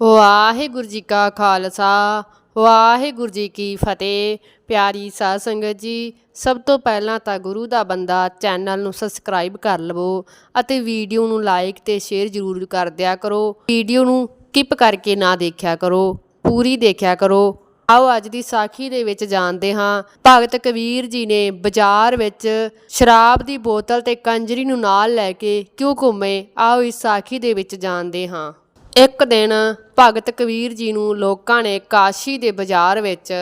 ਵਾਹਿਗੁਰੂ ਜੀ ਕਾ ਖਾਲਸਾ, ਵਾਹਿਗੁਰੂ ਜੀ ਕੀ ਫਤਿਹ। ਪਿਆਰੀ ਸਾਧ ਸੰਗਤ ਜੀ, ਸਭ ਤੋਂ ਪਹਿਲਾਂ ਤਾਂ ਗੁਰੂ ਦਾ ਬੰਦਾ ਚੈਨਲ ਨੂੰ ਸਬਸਕ੍ਰਾਈਬ ਕਰ ਲਵੋ ਅਤੇ ਵੀਡੀਓ ਨੂੰ ਲਾਈਕ ਤੇ ਸ਼ੇਅਰ ਜ਼ਰੂਰ ਕਰ ਦਿਆ ਕਰੋ। ਵੀਡੀਓ ਨੂੰ ਕਿਪ ਕਰਕੇ ਨਾ ਦੇਖਿਆ ਕਰੋ, ਪੂਰੀ ਦੇਖਿਆ ਕਰੋ। ਆਓ ਅੱਜ ਦੀ ਸਾਖੀ ਦੇ ਵਿੱਚ ਜਾਣਦੇ ਹਾਂ, ਭਗਤ ਕਬੀਰ ਜੀ ਨੇ ਬਾਜ਼ਾਰ ਵਿੱਚ ਸ਼ਰਾਬ ਦੀ ਬੋਤਲ ਤੇ ਕੰਜਰੀ ਨੂੰ ਨਾਲ ਲੈ ਕੇ ਕਿਉਂ ਘੁੰਮੇ। ਆਓ ਇਸ ਸਾਖੀ ਦੇ ਵਿੱਚ ਜਾਣਦੇ ਹਾਂ। ਇੱਕ ਦਿਨ ਭਗਤ ਕਬੀਰ ਜੀ ਨੂੰ ਲੋਕਾਂ ਨੇ ਕਾਸ਼ੀ ਦੇ ਬਾਜ਼ਾਰ ਵਿੱਚ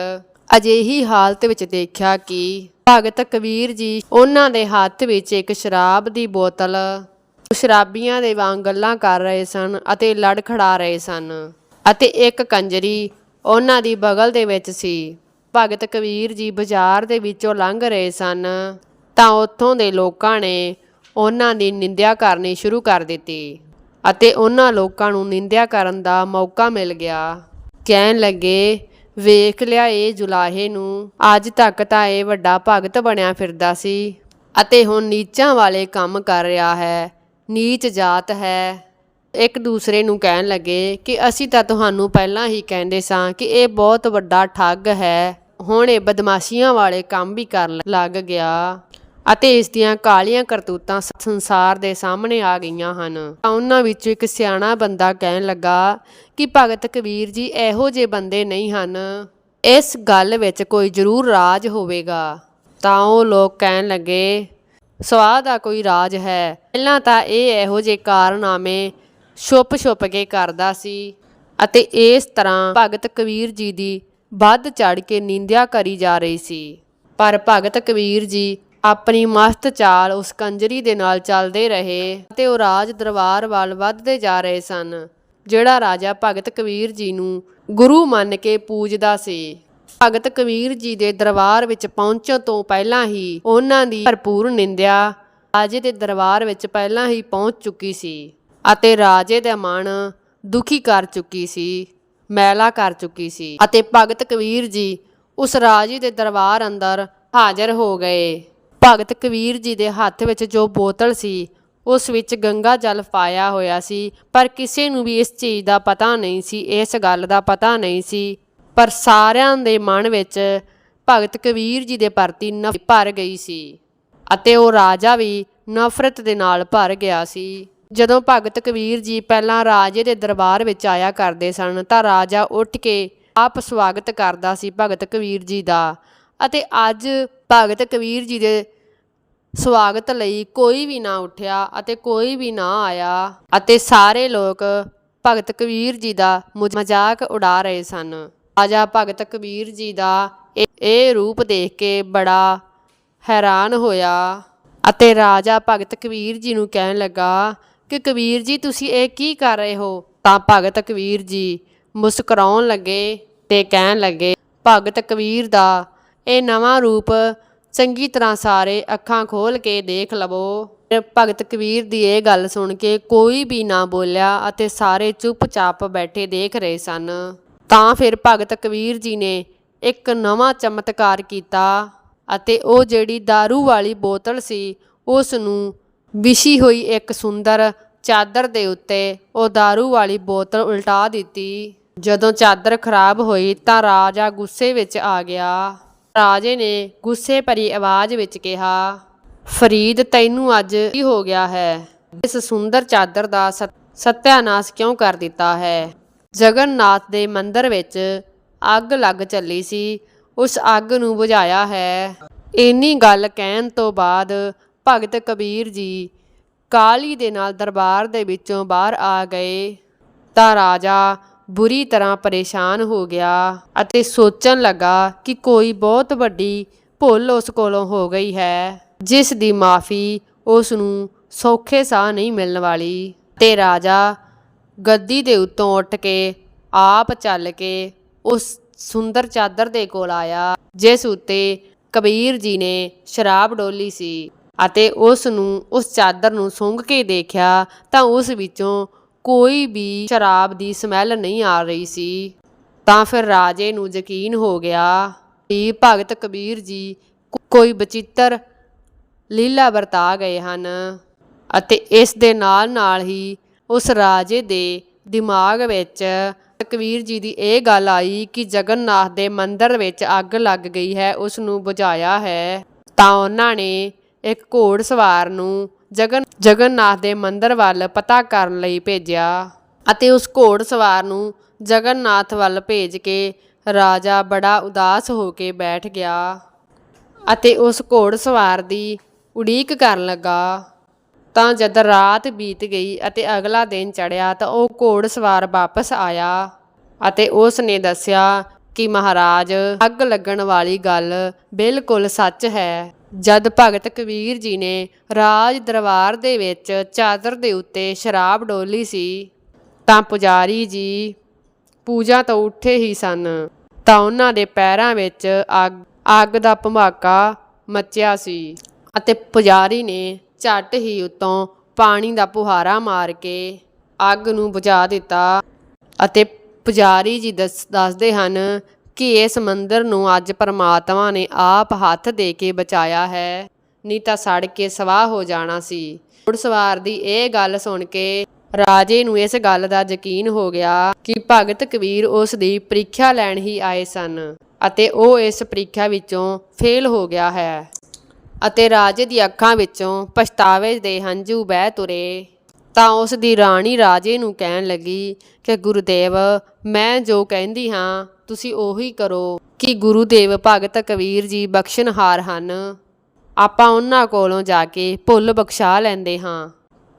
ਅਜਿਹੀ ਹਾਲਤ ਵਿੱਚ ਦੇਖਿਆ ਕਿ ਭਗਤ ਕਬੀਰ ਜੀ ਉਹਨਾਂ ਦੇ ਹੱਥ ਵਿੱਚ ਇੱਕ ਸ਼ਰਾਬ ਦੀ ਬੋਤਲ ਸ਼ਰਾਬੀਆਂ ਦੇ ਵਾਂਗ ਗੱਲਾਂ ਕਰ ਰਹੇ ਸਨ ਅਤੇ ਲੜ ਖੜਾ ਰਹੇ ਸਨ ਅਤੇ ਇੱਕ ਕੰਜਰੀ ਉਹਨਾਂ ਦੀ ਬਗਲ ਦੇ ਵਿੱਚ ਸੀ। ਭਗਤ ਕਬੀਰ ਜੀ ਬਾਜ਼ਾਰ ਦੇ ਵਿੱਚੋਂ ਲੰਘ ਰਹੇ ਸਨ ਤਾਂ ਉੱਥੋਂ ਦੇ ਲੋਕਾਂ ਨੇ ਉਹਨਾਂ ਦੀ ਨਿੰਦਿਆ ਕਰਨੀ ਸ਼ੁਰੂ ਕਰ ਦਿੱਤੀ। ਅਤੇ ਉਹਨਾਂ ਲੋਕਾਂ ਨੂੰ ਨਿੰਦਿਆ ਕਰਨ ਦਾ ਮੌਕਾ ਮਿਲ ਗਿਆ। ਕਹਿਣ ਲੱਗੇ, ਵੇਖ ਲਿਆ ਇਹ ਜੁਲਾਹੇ ਨੂੰ, ਅੱਜ ਤੱਕ ਤਾਂ ਇਹ ਵੱਡਾ ਭਗਤ ਬਣਿਆ ਫਿਰਦਾ ਸੀ ਅਤੇ ਹੁਣ ਨੀਚਾਂ ਵਾਲੇ ਕੰਮ ਕਰ ਰਿਹਾ ਹੈ, ਨੀਚ ਜਾਤ ਹੈ। ਇੱਕ ਦੂਸਰੇ ਨੂੰ ਕਹਿਣ ਲੱਗੇ ਕਿ, ਅਸੀਂ ਤਾਂ ਤੁਹਾਨੂੰ ਪਹਿਲਾਂ ਹੀ ਕਹਿੰਦੇ ਸਾਂ ਕਿ ਇਹ ਬਹੁਤ ਵੱਡਾ ਠੱਗ ਹੈ। ਹੁਣ ਇਹ ਬਦਮਾਸ਼ੀਆਂ ਵਾਲੇ ਕੰਮ ਵੀ ਕਰਨ ਲੱਗ ਗਿਆ। ਅਤੇ ਇਸ ਦੀਆਂ ਕਾਲੀਆਂ ਕਰਤੂਤਾਂ ਸੰਸਾਰ ਦੇ ਸਾਹਮਣੇ ਆ ਗਈਆਂ ਹਨ। ਤਾਂ ਉਹਨਾਂ ਵਿੱਚੋਂ ਇੱਕ ਸਿਆਣਾ ਬੰਦਾ ਕਹਿਣ ਲੱਗਾ ਕਿ ਭਗਤ ਕਬੀਰ ਜੀ ਇਹੋ ਜਿਹੇ ਬੰਦੇ ਨਹੀਂ ਹਨ। ਇਸ ਗੱਲ ਵਿੱਚ ਕੋਈ ਜ਼ਰੂਰ ਰਾਜ ਹੋਵੇਗਾ। ਤਾਂ ਉਹ ਲੋਕ ਕਹਿਣ ਲੱਗੇ, ਸਵਾਹ ਦਾ ਕੋਈ ਰਾਜ ਹੈ। ਪਹਿਲਾਂ ਤਾਂ ਇਹ ਇਹੋ ਜਿਹੇ ਕਾਰਨਾਮੇ ਛੁਪ ਛੁਪ ਕੇ ਕਰਦਾ ਸੀ ਅਤੇ ਇਸ ਤਰ੍ਹਾਂ ਭਗਤ ਕਬੀਰ ਜੀ ਦੀ ਵੱਧ ਚੜ ਕੇ ਨਿੰਦਿਆ ਕਰੀ ਜਾ ਰਹੀ ਸੀ। ਪਰ ਭਗਤ ਕਬੀਰ ਜੀ ਆਪਣੀ ਮਸਤ ਚਾਲ ਉਸ ਕੰਜਰੀ ਦੇ ਨਾਲ ਚੱਲਦੇ ਰਹੇ ਅਤੇ ਉਹ ਰਾਜ ਦਰਬਾਰ ਵੱਲ ਵੱਧਦੇ ਜਾ ਰਹੇ ਸਨ, ਜਿਹੜਾ ਰਾਜਾ ਭਗਤ ਕਬੀਰ ਜੀ ਨੂੰ ਗੁਰੂ ਮੰਨ ਕੇ ਪੂਜਦਾ ਸੀ। ਭਗਤ ਕਬੀਰ ਜੀ ਦੇ ਦਰਬਾਰ ਵਿੱਚ ਪਹੁੰਚਣ ਤੋਂ ਪਹਿਲਾਂ ਹੀ ਉਹਨਾਂ ਦੀ ਭਰਪੂਰ ਨਿੰਦਿਆ ਰਾਜੇ ਦੇ ਦਰਬਾਰ ਵਿੱਚ ਪਹਿਲਾਂ ਹੀ ਪਹੁੰਚ ਚੁੱਕੀ ਸੀ ਅਤੇ ਰਾਜੇ ਦਾ ਮਨ ਦੁਖੀ ਕਰ ਚੁੱਕੀ ਸੀ, ਮੈਲਾ ਕਰ ਚੁੱਕੀ ਸੀ ਅਤੇ ਭਗਤ ਕਬੀਰ ਜੀ ਉਸ ਰਾਜੇ ਦੇ ਦਰਬਾਰ ਅੰਦਰ ਹਾਜ਼ਰ ਹੋ ਗਏ। ਭਗਤ ਕਬੀਰ ਜੀ ਦੇ ਹੱਥ ਵਿੱਚ ਜੋ ਬੋਤਲ ਸੀ, ਉਸ ਵਿੱਚ ਗੰਗਾ ਜਲ ਪਾਇਆ ਹੋਇਆ ਸੀ, ਪਰ ਕਿਸੇ ਨੂੰ ਵੀ ਇਸ ਚੀਜ਼ ਦਾ ਪਤਾ ਨਹੀਂ ਸੀ, ਇਸ ਗੱਲ ਦਾ ਪਤਾ ਨਹੀਂ ਸੀ। ਪਰ ਸਾਰਿਆਂ ਦੇ ਮਨ ਵਿੱਚ ਭਗਤ ਕਬੀਰ ਜੀ ਦੇ ਪ੍ਰਤੀ ਨਫ਼ਰਤ ਭਰ ਗਈ ਸੀ ਅਤੇ ਉਹ ਰਾਜਾ ਵੀ ਨਫ਼ਰਤ ਦੇ ਨਾਲ ਭਰ ਗਿਆ ਸੀ। ਜਦੋਂ ਭਗਤ ਕਬੀਰ ਜੀ ਪਹਿਲਾਂ ਰਾਜੇ ਦੇ ਦਰਬਾਰ ਵਿੱਚ ਆਇਆ ਕਰਦੇ ਸਨ, ਤਾਂ ਰਾਜਾ ਉੱਠ ਕੇ ਆਪ ਸਵਾਗਤ ਕਰਦਾ ਸੀ ਭਗਤ ਕਬੀਰ ਜੀ ਦਾ ਅਤੇ ਅੱਜ ਭਗਤ ਕਬੀਰ ਜੀ ਦੇ ਸਵਾਗਤ ਲਈ ਕੋਈ ਵੀ ਨਾ ਉੱਠਿਆ ਅਤੇ ਕੋਈ ਵੀ ਨਾ ਆਇਆ ਅਤੇ ਸਾਰੇ ਲੋਕ ਭਗਤ ਕਬੀਰ ਜੀ ਦਾ ਮੁਜ- ਮਜ਼ਾਕ ਉਡਾ ਰਹੇ ਸਨ। ਰਾਜਾ ਭਗਤ ਕਬੀਰ ਜੀ ਦਾ ਇਹ- ਇਹ ਰੂਪ ਦੇਖ ਕੇ ਬੜਾ ਹੈਰਾਨ ਹੋਇਆ ਅਤੇ ਰਾਜਾ ਭਗਤ ਕਬੀਰ ਜੀ ਨੂੰ ਕਹਿਣ ਲੱਗਾ ਕਿ ਕਬੀਰ ਜੀ, ਤੁਸੀਂ ਇਹ ਕੀ ਕਰ ਰਹੇ ਹੋ? ਤਾਂ ਭਗਤ ਕਬੀਰ ਜੀ ਮੁਸਕਰਾਉਣ ਲੱਗੇ ਤੇ ਕਹਿਣ ਲੱਗੇ, ਭਗਤ ਕਬੀਰ ਦਾ ਇਹ ਨਵਾਂ ਰੂਪ ਚੰਗੀ ਤਰ੍ਹਾਂ ਸਾਰੇ ਅੱਖਾਂ ਖੋਲ ਕੇ ਦੇਖ ਲਵੋ ਫਿਰ ਭਗਤ ਕਬੀਰ ਦੀ ਇਹ ਗੱਲ ਸੁਣ ਕੇ ਕੋਈ ਵੀ ਨਾ ਬੋਲਿਆ ਅਤੇ ਸਾਰੇ ਚੁੱਪਚਾਪ ਬੈਠੇ ਦੇਖ ਰਹੇ ਸਨ ਤਾਂ ਫਿਰ ਭਗਤ ਕਬੀਰ ਜੀ ਨੇ ਇੱਕ ਨਵਾਂ ਚਮਤਕਾਰ ਕੀਤਾ ਅਤੇ ਉਹ ਜਿਹੜੀ दारू ਵਾਲੀ ਬੋਤਲ ਸੀ ਉਸ ਨੂੰ ਵਿਛੀ ਹੋਈ ਇੱਕ ਸੁੰਦਰ ਚਾਦਰ ਦੇ ਉੱਤੇ ਉਹ दारू ਵਾਲੀ ਬੋਤਲ ਉਲਟਾ ਦਿੱਤੀ ਜਦੋਂ ਚਾਦਰ ਖਰਾਬ ਹੋਈ ਤਾਂ ਰਾਜਾ ਗੁੱਸੇ ਵਿੱਚ ਆ ਗਿਆ ਰਾਜੇ ਨੇ ਗੁੱਸੇ ਭਰੀ ਆਵਾਜ਼ ਵਿੱਚ ਕਿਹਾ, ਫਰੀਦ, ਤੈਨੂੰ ਅੱਜ ਕੀ ਹੋ ਗਿਆ ਹੈ? ਇਸ ਸੁੰਦਰ ਚਾਦਰ ਦਾ ਸਤ- ਸਤਿਆਨਾਸ਼ ਕਿਉਂ ਕਰ ਦਿੱਤਾ ਹੈ? ਜਗਨਨਾਥ ਦੇ ਮੰਦਰ ਵਿੱਚ ਅੱਗ ਲੱਗ ਚੱਲੀ ਸੀ, ਉਸ ਅੱਗ ਨੂੰ ਬੁਝਾਇਆ ਹੈ। ਇੰਨੀ ਗੱਲ ਕਹਿਣ ਤੋਂ ਬਾਅਦ ਭਗਤ ਕਬੀਰ ਜੀ ਕਾਲੀ ਦੇ ਨਾਲ ਦਰਬਾਰ ਦੇ ਵਿੱਚੋਂ ਬਾਹਰ ਆ ਗਏ। ਤਾਂ ਰਾਜਾ ਬੁਰੀ ਤਰ੍ਹਾਂ ਪਰੇਸ਼ਾਨ ਹੋ ਗਿਆ ਅਤੇ ਸੋਚਣ ਲੱਗਾ ਕਿ ਕੋਈ ਬਹੁਤ ਵੱਡੀ ਭੁੱਲ ਉਸ ਕੋਲੋਂ ਹੋ ਗਈ ਹੈ, ਜਿਸ ਦੀ ਮਾਫੀ ਉਸ ਨੂੰ ਸੌਖੇ ਸਾਹ ਨਹੀਂ ਮਿਲਣ ਵਾਲੀ। ਤੇ ਰਾਜਾ ਗੱਦੀ ਦੇ ਉੱਤੋਂ ਉੱਠ ਕੇ ਆਪ ਚੱਲ ਕੇ ਉਸ ਸੁੰਦਰ ਚਾਦਰ ਦੇ ਕੋਲ ਆਇਆ, ਜਿਸ ਉੱਤੇ ਕਬੀਰ ਜੀ ਨੇ ਸ਼ਰਾਬ ਡੋਲੀ ਸੀ ਅਤੇ ਉਸ ਨੂੰ, ਉਸ ਚਾਦਰ ਨੂੰ ਸੁੰਘ ਕੇ ਦੇਖਿਆ ਤਾਂ ਉਸ ਵਿੱਚੋਂ ਕੋਈ ਵੀ ਸ਼ਰਾਬ ਦੀ ਸਮੈਲ ਨਹੀਂ ਆ ਰਹੀ ਸੀ। ਤਾਂ ਫਿਰ ਰਾਜੇ ਨੂੰ ਯਕੀਨ ਹੋ ਗਿਆ ਕਿ ਭਗਤ ਕਬੀਰ ਜੀ ਕੋਈ ਬਚਿੱਤਰ ਲੀਲਾ ਵਰਤਾ ਗਏ ਹਨ ਅਤੇ ਇਸ ਦੇ ਨਾਲ ਨਾਲ ਹੀ ਉਸ ਰਾਜੇ ਦੇ ਦਿਮਾਗ ਵਿੱਚ ਕਬੀਰ ਜੀ ਦੀ ਇਹ ਗੱਲ ਆਈ ਕਿ ਜਗਨਨਾਥ ਦੇ ਮੰਦਿਰ ਵਿੱਚ ਅੱਗ ਲੱਗ ਗਈ ਹੈ ਉਸ ਨੂੰ ਬੁਝਾਇਆ ਹੈ। ਤਾਂ ਉਹਨਾਂ ਨੇ ਇੱਕ ਘੋੜ ਸਵਾਰ ਨੂੰ ਜਗਨ, ਜਗਨਨਾਥ ਦੇ ਮੰਦਰ ਵੱਲ ਪਤਾ ਕਰਨ ਲਈ ਭੇਜਿਆ ਅਤੇ ਉਸ ਘੋੜ ਸਵਾਰ ਨੂੰ ਜਗਨਨਾਥ ਵੱਲ ਭੇਜ ਕੇ ਰਾਜਾ ਬੜਾ ਉਦਾਸ ਹੋ ਕੇ ਬੈਠ ਗਿਆ ਅਤੇ ਉਸ ਘੋੜ ਸਵਾਰ ਦੀ ਉਡੀਕ ਕਰਨ ਲੱਗਾ। ਤਾਂ ਜਦ ਰਾਤ ਬੀਤ ਗਈ ਅਤੇ ਅਗਲਾ ਦਿਨ ਚੜਿਆ ਤਾਂ ਉਹ ਘੋੜ ਸਵਾਰ ਵਾਪਸ ਆਇਆ ਅਤੇ ਉਸ ਨੇ ਦੱਸਿਆ ਕਿ ਮਹਾਰਾਜ, ਅੱਗ ਲੱਗਣ ਵਾਲੀ ਗੱਲ ਬਿਲਕੁਲ ਸੱਚ ਹੈ। ਜਦ ਭਗਤ ਕਬੀਰ ਜੀ ਨੇ ਰਾਜ ਦਰਬਾਰ ਦੇ ਵਿੱਚ ਚਾਦਰ ਦੇ ਉੱਤੇ ਸ਼ਰਾਬ ਡੋਲੀ ਸੀ, ਤਾਂ ਪੁਜਾਰੀ ਜੀ ਪੂਜਾ ਤੋਂ ਉੱਠੇ ਹੀ ਸਨ। ਤਾਂ ਉਹਨਾਂ ਦੇ ਪੈਰਾਂ ਵਿੱਚ ਅੱਗ ਅੱਗ ਦਾ ਭਮਾਕਾ ਮੱਚਿਆ ਸੀ ਅਤੇ ਪੁਜਾਰੀ ਨੇ ਝੱਟ ਹੀ ਉਤੋਂ ਪਾਣੀ ਦਾ ਪੁਹਾਰਾ ਮਾਰ ਕੇ ਅੱਗ ਨੂੰ ਬੁਝਾ ਦਿੱਤਾ ਅਤੇ ਪੁਜਾਰੀ ਜੀ ਦੱਸ- ਦੱਸਦੇ ਹਨ ਕਿ ਇਸ ਮੰਦਰ ਨੂੰ ਅੱਜ ਪਰਮਾਤਮਾ ਨੇ ਆਪ ਹੱਥ ਦੇ ਕੇ ਬਚਾਇਆ ਹੈ। ਨਹੀਂ ਤਾਂ ਸੜ ਕੇ ਸਵਾਹ ਹੋ ਜਾਣਾ ਸੀ। ਘੋੜਸਵਾਰ ਦੀ ਇਹ ਗੱਲ ਸੁਣ ਕੇ ਰਾਜੇ ਨੂੰ ਇਸ ਗੱਲ ਦਾ ਯਕੀਨ ਹੋ ਗਿਆ ਕਿ ਭਗਤ ਕਬੀਰ ਉਸ ਦੀ ਪ੍ਰੀਖਿਆ ਲੈਣ ਹੀ ਆਏ ਸਨ ਅਤੇ ਉਹ ਇਸ ਪ੍ਰੀਖਿਆ ਵਿੱਚੋਂ ਫੇਲ ਹੋ ਗਿਆ ਹੈ ਅਤੇ ਰਾਜੇ ਦੀ ਅੱਖਾਂ ਵਿੱਚੋਂ ਪਛਤਾਵੇ ਦੇ ਹੰਝੂ ਵਹਿ ਤੁਰੇ। ਤਾਂ ਉਸ ਦੀ ਰਾਣੀ ਰਾਜੇ ਨੂੰ ਕਹਿਣ ਲੱਗੀ ਕਿ, ਗੁਰਦੇਵ, ਮੈਂ ਜੋ ਕਹਿੰਦੀ ਹਾਂ ਤੁਸੀਂ ਉਹੀ ਕਰੋ ਕਿ ਗੁਰੂ ਦੇਵ ਭਗਤ ਕਬੀਰ ਜੀ ਬਖਸ਼ਣਹਾਰ ਹਨ। ਆਪਾਂ ਉਹਨਾਂ ਕੋਲੋਂ ਜਾ ਕੇ ਭੁੱਲ ਬਖਸ਼ਾ ਲੈਂਦੇ ਹਾਂ।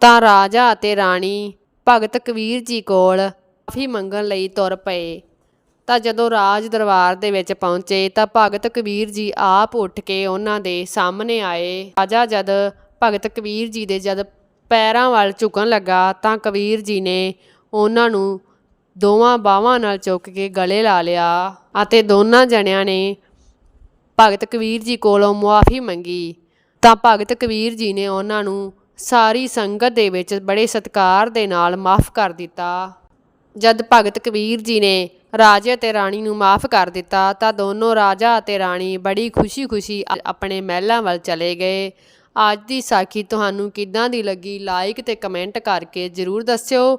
ਤਾਂ ਰਾਜਾ ਅਤੇ ਰਾਣੀ ਭਗਤ ਕਬੀਰ ਜੀ ਕੋਲ ਮਾਫੀ ਮੰਗਣ ਲਈ ਤੁਰ ਪਏ। ਤਾਂ ਜਦੋਂ ਰਾਜ ਦਰਬਾਰ ਦੇ ਵਿੱਚ ਪਹੁੰਚੇ ਤਾਂ ਭਗਤ ਕਬੀਰ ਜੀ ਆਪ ਉੱਠ ਕੇ ਉਹਨਾਂ ਦੇ ਸਾਹਮਣੇ ਆਏ। ਰਾਜਾ ਜਦ ਭਗਤ ਕਬੀਰ ਜੀ ਦੇ ਜਦ ਪੈਰਾਂ ਵੱਲ ਝੁਕਣ ਲੱਗਾ ਤਾਂ ਕਬੀਰ ਜੀ ਨੇ ਉਹਨਾਂ ਨੂੰ ਦੋਵਾਂ ਬਾਹਾਂ ਨਾਲ ਚੁੱਕ ਕੇ ਗਲੇ ਲਾ ਲਿਆ ਅਤੇ ਦੋਨਾਂ ਜਣਿਆਂ ਨੇ ਭਗਤ ਕਬੀਰ ਜੀ ਕੋਲੋਂ ਮੁਆਫੀ ਮੰਗੀ। ਤਾਂ ਭਗਤ ਕਬੀਰ ਜੀ ਨੇ ਉਹਨਾਂ ਨੂੰ ਸਾਰੀ ਸੰਗਤ ਦੇ ਵਿੱਚ ਬੜੇ ਸਤਿਕਾਰ ਦੇ ਨਾਲ ਮਾਫ ਕਰ ਦਿੱਤਾ। ਜਦ ਭਗਤ ਕਬੀਰ ਜੀ ਨੇ ਰਾਜੇ ਅਤੇ ਰਾਣੀ ਨੂੰ ਮਾਫ ਕਰ ਦਿੱਤਾ, ਤਾਂ ਦੋਨੋਂ ਰਾਜਾ ਅਤੇ ਰਾਣੀ ਬੜੀ ਖੁਸ਼ੀ-ਖੁਸ਼ੀ ਆਪਣੇ ਮਹਿਲਾਂ ਵੱਲ ਚਲੇ ਗਏ। ਅੱਜ ਦੀ ਸਾਖੀ ਤੁਹਾਨੂੰ ਕਿੱਦਾਂ ਦੀ ਲੱਗੀ? ਲਾਈਕ ਤੇ ਕਮੈਂਟ ਕਰਕੇ ਜਰੂਰ ਦੱਸਿਓ।